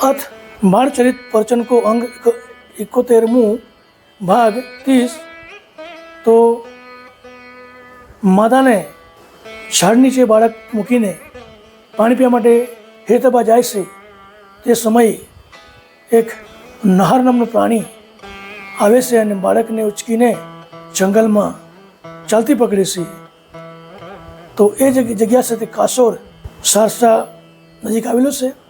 અથ માણચરિત પ્રવચન કો અંગ એકોતેરમું ભાગ ત્રીસ. તો માતાને ઝાડ નીચે બાળક મૂકીને પાણી પીવા માટે હેતબા જાય છે. તે સમયે એક નહાર નામનું પ્રાણી આવે છે અને બાળકને ઉચકીને જંગલમાં ચાલતી પકડે છે. તો એ જગ્યા છે તે કાસોર સારસા નજીક આવેલું છે.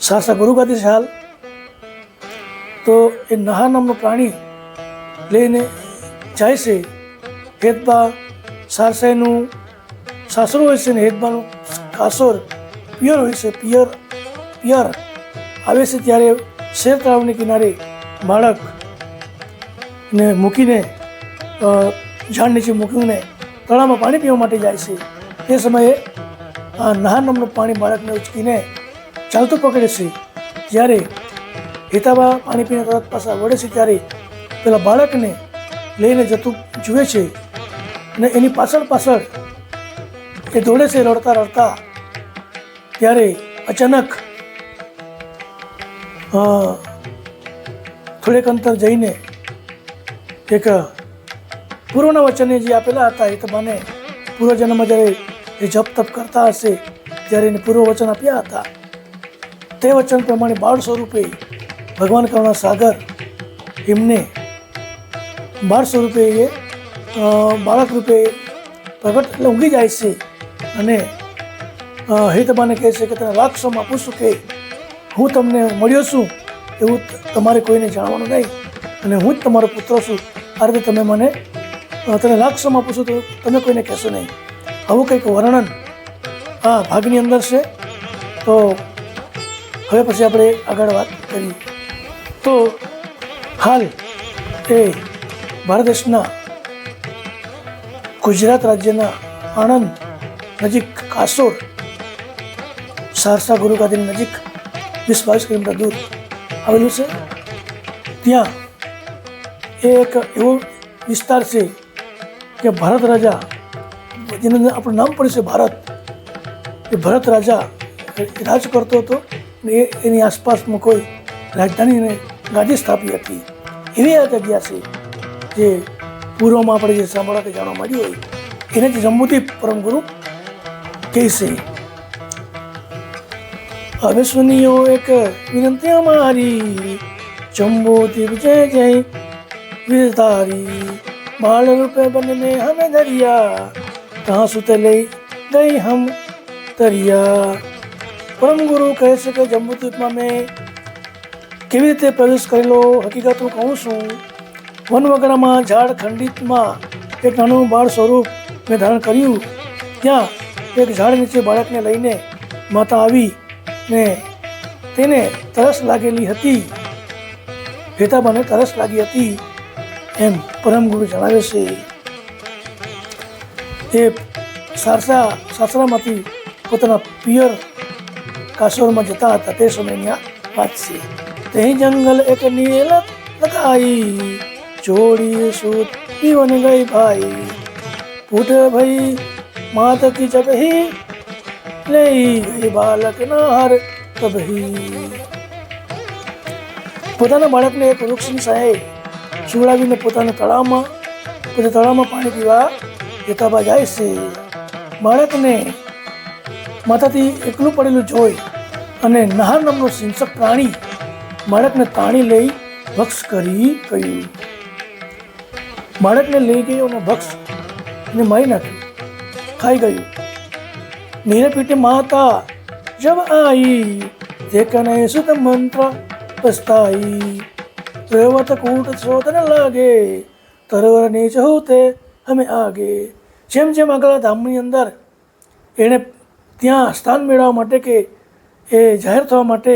સારસા ગુરુગાદી છે હાલ. તો એ નહા નામનું પ્રાણી લઈને જાય છે હેતબા સારસાઈનું સાસરું હોય છે ને હેતબાનું કાસોર પિયર હોય છે, પિયર પિયર. આવે છે ત્યારે શેર તળાવની કિનારે બાળક ને મૂકીને ઝાડ નીચે મૂકીને તળાવમાં પાણી પીવા માટે જાય છે. તે સમયે આ નહાર નામનું પાણી બાળકને ઉચકીને ચાલતું પકડે છે. જ્યારે હિતાબા પાણી પીને તરત પાછા વળે છે, ત્યારે પેલા બાળકને લઈને જતું જુએ છે અને એની પાછળ પાછળ એ દોડે છે, રડતા રડતા. ત્યારે અચાનક થોડેક અંતર જઈને એક પૂર્વના વચને જે આપેલા હતા એ તમાને પૂર્વજન્મમાં જ્યારે એ જપ તપ કરતા હશે, ત્યારે એને પૂર્વ વચન આપ્યા હતા. તે વચન પ્રમાણે બાળ સ્વરૂપે ભગવાન કરુણા સાગર એમને બાળ સ્વરૂપે એ બાળક રૂપે પ્રગટ એટલે ઊંઘી જાય છે અને હિતબાને કહે છે કે તને લાક્ષમ આપું છું કે હું તમને મળ્યો છું એવું તમારે કોઈને જાણવાનું નહીં અને હું જ તમારો પુત્ર છું. આ રીતે તમે મને તને લાક્ષમ આપું છું તો તમે કોઈને કહેશો નહીં. આવું કંઈક વર્ણન આ ભાગની અંદર છે. તો હવે પછી આપણે આગળ વાત કરીએ. તો હાલ એ ભારત દેશના ગુજરાત રાજ્યના આણંદ નજીક કાસોર સારસા ગુરુગાદીની નજીક વીસ બાવીસ કિલોમીટર દૂર આવેલું છે. ત્યાં એક એવો વિસ્તાર છે કે ભારત રાજા, જેનું આપણું નામ પડ્યું છે ભારત, એ ભરત રાજા રાજ કરતો હતો. ને એની આસપાસમાં કોઈ રાજધાનીને ગાદી સ્થાપી હતી. એવી આ જગ્યા છે જે પૂર્વમાં આપણે જે સાંભળવા કે જાણવા મળી હોય, એને જ જમ્મુથી પરમગુરુ કહે છે. હવે સુનિયો એક વિનંતી અમારી જમ્બુદીપ જય જય વીરધારી બાળ રૂપે બન હમે દરિયા કહા સુત લઈ ગઈ હમ દરિયા. પરમ ગુરુ કહે છે કે જંબુદ્વીપમાં મેં કેવી રીતે પ્રવેશ કરેલો હકીકત હું કહું છું, વન વગરામાં ઝાડ ખંડિતમાં એક નાનું બાળ સ્વરૂપ મેં ધારણ કર્યું. ત્યાં એક ઝાડ નીચે બાળકને લઈને માતા આવી ને તેને તરસ લાગેલી હતી. ભેતાબાને તરસ લાગી હતી એમ પરમ ગુરુ જણાવે છે. એ સારસા, સાસરામાંથી પોતાના પિયર કાસોરમાં જતા હતા તે સમયની આ વાત છે તે જંગલ એક નીલ લગાઈ જોડી સૂત પીવન ગઈ ભાઈ ફૂટ ભઈ માત કી જબ હી લઈ ગઈ બાલક નાર તબહી પોતાના બાળકને એક વૃક્ષની સાહે સુવડાવીને પોતાના તળાવમાં પોતે તળાવમાં પાણી પીવા હેતાબા જાય છે બાળકને માતાથી એકલું પડેલું જોઈ અને નહાર નામનો સિંચક પ્રાણી બાળકને તાણી લઈ ભક્ષ કરી ગયું. બાળકને લઈ ગયો અને ભક્ષ એને મારી નાખ્યું ખાઈ ગયું. મેરે પીઠે માતા, જબ આઈ, દેખને સુત મંત્ર પસ્તાઈ. રેવત કૂટ શોધને લાગે તરવર નીચ હોતે અમે આગે. જેમ જેમ આગળ ધામની અંદર એણે ત્યાં સ્થાન મેળવવા માટે કે એ જાહેર થવા માટે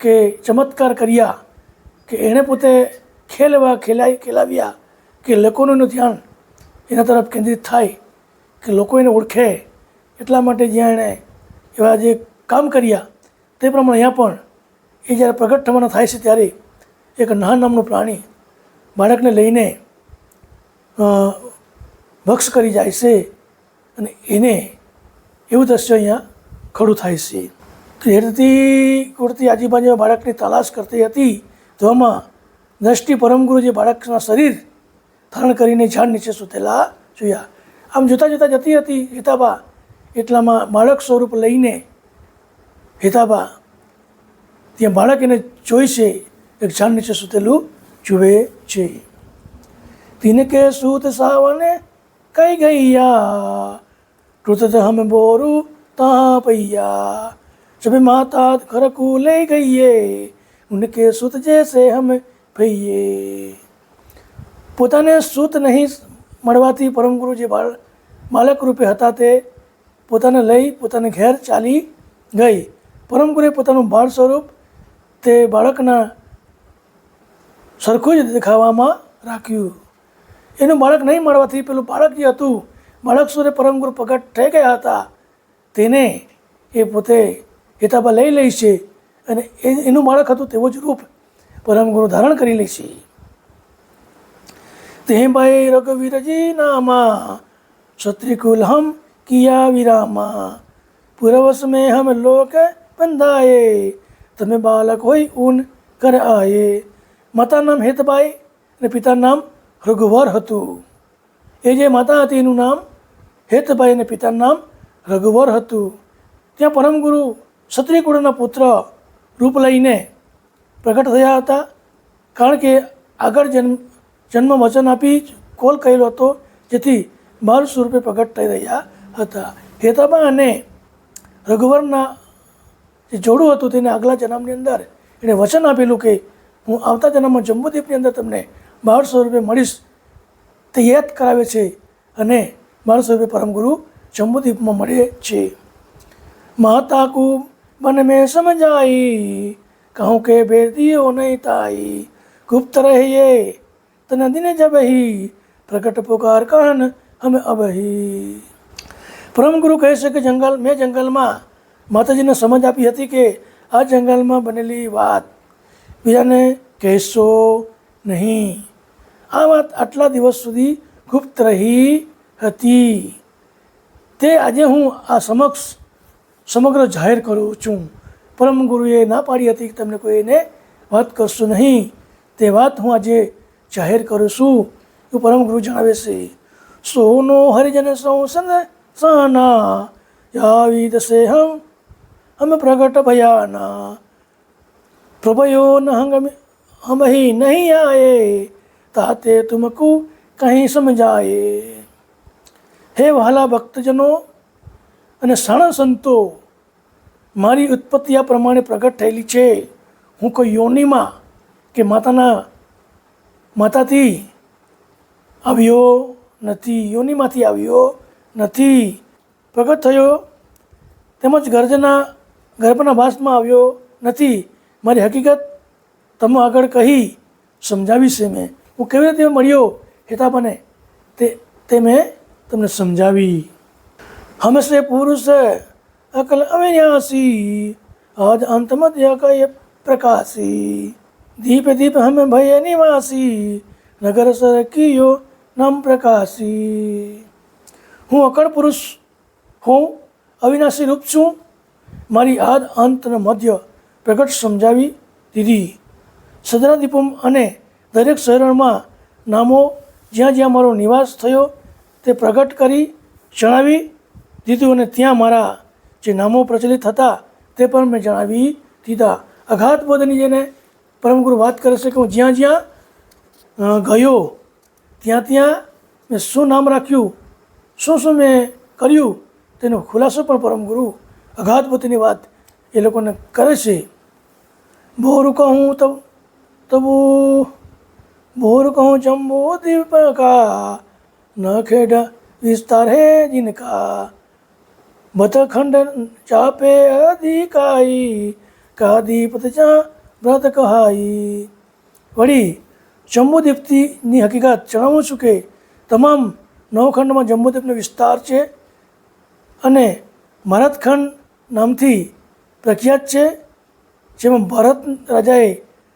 કે ચમત્કાર કર્યા કે એણે પોતે ખેલ એવા ખેલાઈ ખેલાવ્યા કે લોકોનું ધ્યાન એના તરફ કેન્દ્રિત થાય કે લોકો એને ઓળખે એટલા માટે જ્યાં એણે એવા જે કામ કર્યા તે પ્રમાણે અહીંયા પણ એ જ્યારે પ્રગટ થવાના થાય છે ત્યારે એક નાન નામનું પ્રાણી બાળકને લઈને ભક્ષ કરી જાય છે અને એને એવું દ્રશ્ય અહીંયા ખડું થાય છે. હેરતી કુર્તી આજુબાજુ બાળકની તલાશ કરતી હતી. તો આમાં દ્રષ્ટિ પરમગુરુ જે બાળકના શરીર ધારણ કરીને ઝાડ નીચે સૂતેલા જોયા. આમ જોતાં જોતાં જતી હતી, હિતાબા, એટલામાં બાળક સ્વરૂપ લઈને હિતાબા, ત્યાં બાળક એને જોઈ છે, એક ઝાડ નીચે સૂતેલું જુએ છે. તિનકે સૂત સાવને કઈ ગૈયા ટૂટ ઋતજહમ બોરુ તાપૈયા જબ માતા ખરકૂલે ગઈએ, ઉનકે સુત જેસે હમ ભઈએ. પોતાને સુત નહીં મળવાથી પરમગુરુ જે બાળ બાલક રૂપે હતા તે પોતાને લઈ પોતાને ઘેર ચાલી ગઈ. પરમ ગુરુએ પોતાનું બાળ સ્વરૂપ તે બાળકના સરખું જ દેખાવામાં રાખ્યું. એનું બાળક નહીં મળવાથી પેલું બાળક જે હતું બાળક સુરે પરમગુરુ પ્રગટ થઈ ગયા હતા. તેને એ પોતે હિતાબા લઈ લે છે અને એનું બાળક હતું તેવું જ રૂપ પરમગુરુ ધારણ કરી લે છે. તે ભાઈ રઘુવીરજી નામા, ક્ષત્રિકુલ હમ કિયા વિરામા પૂર્વસ મેં હમ લોક બંધાયે, તમે બાલક હોય ઊન કર આયે. માતા નામ હેતબાઈ અને પિતા નામ રઘુવર હતું. એ જે માતા હતી એનું નામ હેતભાઈ અને પિતાનું નામ રઘુવર હતું. ત્યાં પરમગુરુ ક્ષત્રિયકુળના પુત્ર રૂપ લઈને પ્રગટ થયા હતા. કારણ કે આગળ જન્મ જન્મ વચન આપી કોલ કરેલો હતો, જેથી બાળ સ્વરૂપે પ્રગટ થઈ રહ્યા હતા. હેતાબા અને રઘુવરના જે જોડું હતું તેને આગલા જન્મની અંદર એણે વચન આપેલું કે હું આવતા જન્મમાં જંબુદ્વીપની અંદર તમને બાળ સ્વરૂપે મળીશ. તે યાદ કરાવે છે અને મારા સ્વરૂપે પરમગુરુ જંબુદીપમાં મળે છે. માતા કુ મન મેં સમજાઈ, કહું કે ભેદીઓ નહીં તાઈ. ગુપ્ત રહીએ, તન દિન જબહી, પ્રગટ પુકાર કહન અમે અબહી. પરમગુરુ કહે છે કે જંગલ, મેં જંગલમાં માતાજીને સમજ આપી હતી કે આ જંગલમાં બનેલી વાત. બીજાને કહેશો નહીં. આ વાત આટલા દિવસ સુધી ગુપ્ત રહી હતી. તે આજે હું આ સમક્ષ સમગ્ર જાહેર કરું છું. પરમ ગુરુએ ના પાડી હતી કે તમને કોઈ એને વાત કરશો નહીં. તે વાત હું આજે જાહેર કરું છું. એવું પરમ ગુરુ જણાવે છે. સોનો હરિજન સૌ સન સાના યાવી દસે હમ હમ પ્રગટ ભયાના. પ્રભયો ન હંગ હમ નહીં આયે, તાતે તુમકુ કહી સમજાયે. હે વહાલા ભક્તજનો અને સાણા સંતો, મારી ઉત્પત્તિ આ પ્રમાણે પ્રગટ થયેલી છે. હું કોઈ યોનિમાં કે માતાના માતાથી આવ્યો નથી, યોનિમાંથી આવ્યો નથી. પ્રગટ થયો, તેમજ ગર્જના, ગર્ભના ભાસમાં આવ્યો નથી. મારી હકીકત તમે આગળ કહી સમજાવીશ મેં હું કેવી રીતે મળ્યો? હેતાબાને તે તે મેં તમને સમજાવી. હંમેશા પુરુષ અકલ અવિનાશી, આજ અંત મધ્ય કય પ્રકાશી. દીપ દીપ હમે ભય નિવાસી, નગર સર કિયો નામ પ્રકાશી. હું અકળ પુરુષ હું, અવિનાશી રૂપ છું. મારી આદ અંત અને મધ્ય પ્રગટ સમજાવી દીધી. સદરાદીપમ અને દરેક શહેરમાં નામો જ્યાં જ્યાં મારો નિવાસ થયો તે પ્રગટ કરી જણાવી દીધું અને ત્યાં મારા જે નામો પ્રચલિત હતા તે પણ મેં જણાવી દીધા. અઘાત બોધની જેને પરમગુરુ વાત કરે છે કે હું જ્યાં જ્યાં ગયો, ત્યાં ત્યાં મેં શું નામ રાખ્યું, શું શું મેં કર્યું તેનો ખુલાસો પણ પરમગુરુ અઘાતપતિની વાત એ લોકોને કરે છે. બોર કહું તો તબુ બોર કહું જમ્બો દીપ કા ન ખેડ વિસ્તાર હે जिनका બતખંડ ચાપે અધિકાઈ કાદીપત ચા વ્રત કહાઈ વળી જંબુદીપ્તિની હકીકત જણાવું છું કે તમામ નવખંડમાં જંબુદીપનો વિસ્તાર છે અને ભરતખંડ નામથી પ્રખ્યાત છે જેમાં ભરત રાજાએ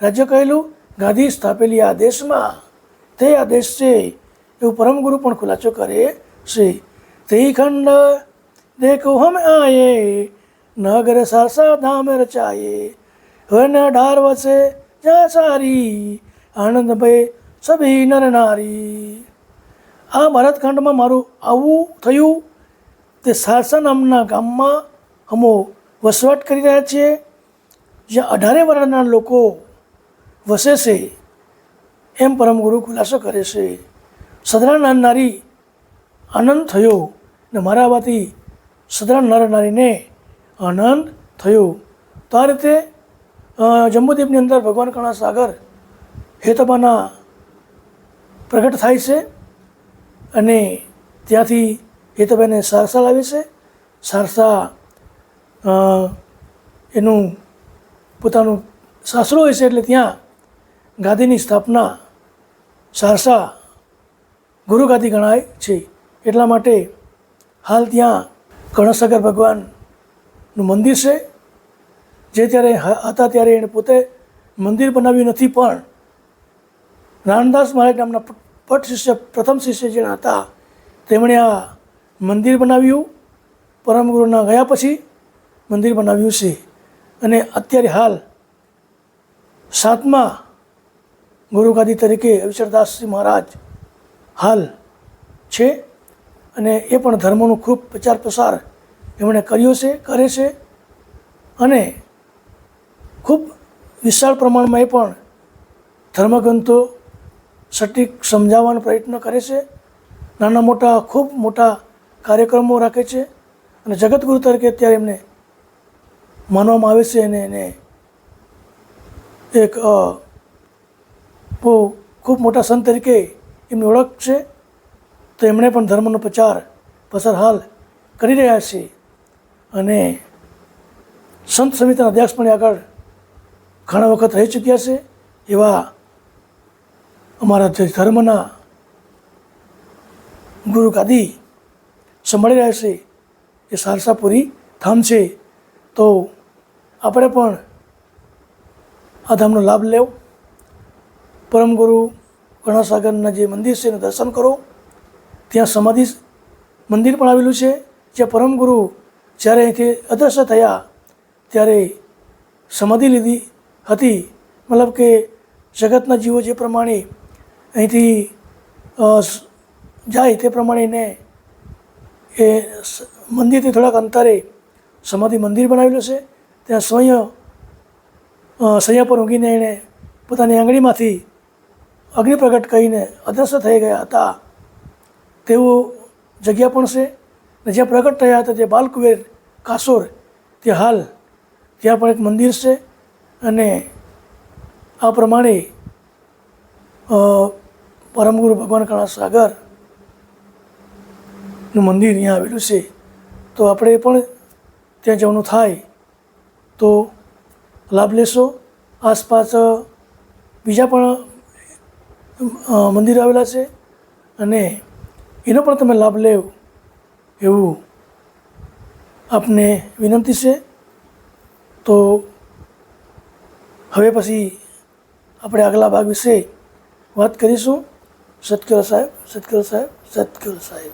રાજ્ય કહેલું ગાદી સ્થાપેલી આ દેશમાં તે આ દેશ છે એવું પરમ ગુરુ પણ ખુલાસો કરે છે ત્રિખંડ દેખો હમ આયે, નગર સાસા ધામ રચાયે. હન ઢાર વસે જ્યાં સારી, આનંદ ભાઈ સભી નર નારી. આ ભરતખંડમાં મારું આવું થયું, તે સારસા નામના ગામમાં અમો વસવાટ કરી રહ્યા છીએ, જ્યાં અઢારે વર્ષના લોકો વસે છે, એમ પરમગુરુ ખુલાસો કરે છે. સદરા નારનારી આનંદ થયો ને મારા આવાથી સદરા નરનારીને આનંદ થયો. તો આ રીતે જંબુદ્વીપની અંદર ભગવાન કણા સાગર હેતબાના પ્રગટ થાય છે અને ત્યાંથી હેતબાને સારસા લાવે છે. સારસા એનું પોતાનું સાસરો હોય છે એટલે ત્યાં ગાદીની સ્થાપના સારસા ગુરુગાદી ગણાય છે. એટલા માટે હાલ ત્યાં કણસાગર ભગવાનનું મંદિર છે. જે ત્યારે હતા ત્યારે એણે પોતે મંદિર બનાવ્યું નથી, પણ રામદાસ મહારાજ નામના પટ શિષ્ય, પ્રથમ શિષ્ય જેના હતા, તેમણે આ મંદિર બનાવ્યું. પરમગુરુના ગયા પછી મંદિર બનાવ્યું છે. અને અત્યારે હાલ સાતમા ગુરુગાદી તરીકે અવિચરદાસજી મહારાજ હાલ છે અને એ પણ ધર્મનો ખૂબ પ્રચાર પ્રસાર એમણે કર્યો છે, કરે છે અને ખૂબ વિશાળ પ્રમાણમાં એ પણ ધર્મગ્રંથો સટીક સમજાવવાનો પ્રયત્ન કરે છે. નાના મોટા, ખૂબ મોટા કાર્યક્રમો રાખે છે અને જગતગુરુ તરીકે અત્યારે એમને માનવામાં આવે છે અને એને એક બહુ ખૂબ મોટા સંત તરીકે એમની ઓળખ છે. તો એમણે પણ ધર્મનો પ્રચાર પ્રસાર કરી રહ્યા છે. અને સંત સમિતિના અધ્યક્ષ પણ આગળ ઘણા વખત રહી ચૂક્યા છે. એવા અમારા જે ધર્મના ગુરુ ગાદી સંભાળી રહ્યા છે. એ સારસાપુરી ધામ છે. તો આપણે પણ આ ધામનો લાભ લેવો. પરમગુરુ કરુણાસાગરના જે મંદિર છે એનું દર્શન કરો. ત્યાં સમાધિ મંદિર પણ આવેલું છે. જ્યાં પરમગુરુ જ્યારે અહીંથી અદ્રશ્ય થયા ત્યારે સમાધિ લીધી હતી. મતલબ કે જગતના જીવો જે પ્રમાણે અહીંથી જાય તે પ્રમાણે એને એ મંદિરથી થોડાક અંતરે સમાધિ મંદિર બનાવેલું છે. ત્યાં સ્વયં સૈયા પર ઊંઘીને એણે પોતાની આંગળીમાંથી અગ્નિ પ્રગટ કરીને અદૃશ્ય થઈ ગયા હતા. તેવું જગ્યા પણ છે અને જ્યાં પ્રગટ થયા હતા તે બાલકુવેર કાસોર, તે હાલ ત્યાં પણ એક મંદિર છે અને આ પ્રમાણે પરમગુરુ ભગવાન કાળા સાગરનું મંદિર અહીંયા આવેલું છે. તો આપણે પણ ત્યાં જવાનું થાય તો લાભ લેશો. આસપાસ બીજા પણ મંદિર આવેલા છે અને એનો પણ તમે લાભ લેવ એવું આપને વિનંતી છે. તો હવે પછી આપણે આગલા ભાગ વિશે વાત કરીશું. સત્કર સાહેબ સત્કર સાહેબ સત્કર સાહેબ.